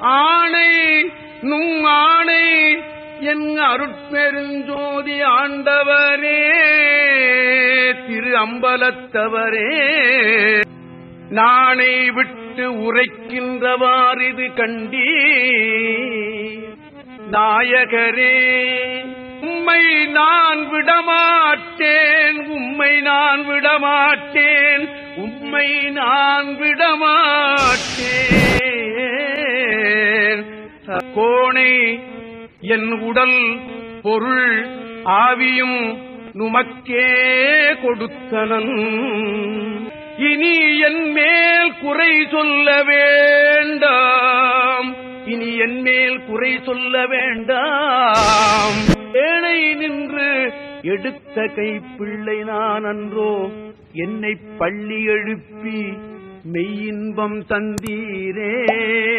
ஆணை நும் ஆணை என் அருட்பெருஞ்சோதி ஆண்டவரே திரு அம்பலத்தவரே. நானை விட்டு உரைக்கின்றவாறிது கண்டீ நாயகரே உம்மை நான் விடமாட்டேன் உம்மை நான் விடமாட்டேன் உம்மை நான் விடமாட்டேன். கோணை என் உடல் பொருள் ஆவியும் நுமக்கே கொடுத்தனன். இனி என் மேல் குறை சொல்ல வேண்டாம். இனி என் மேல் குறை சொல்ல வேண்டாம். ஏழை நின்று எடுத்த கைப்பிள்ளை நான் அன்றோ என்னை பள்ளி எழுப்பி மெய்யின்பம் தந்தீரே.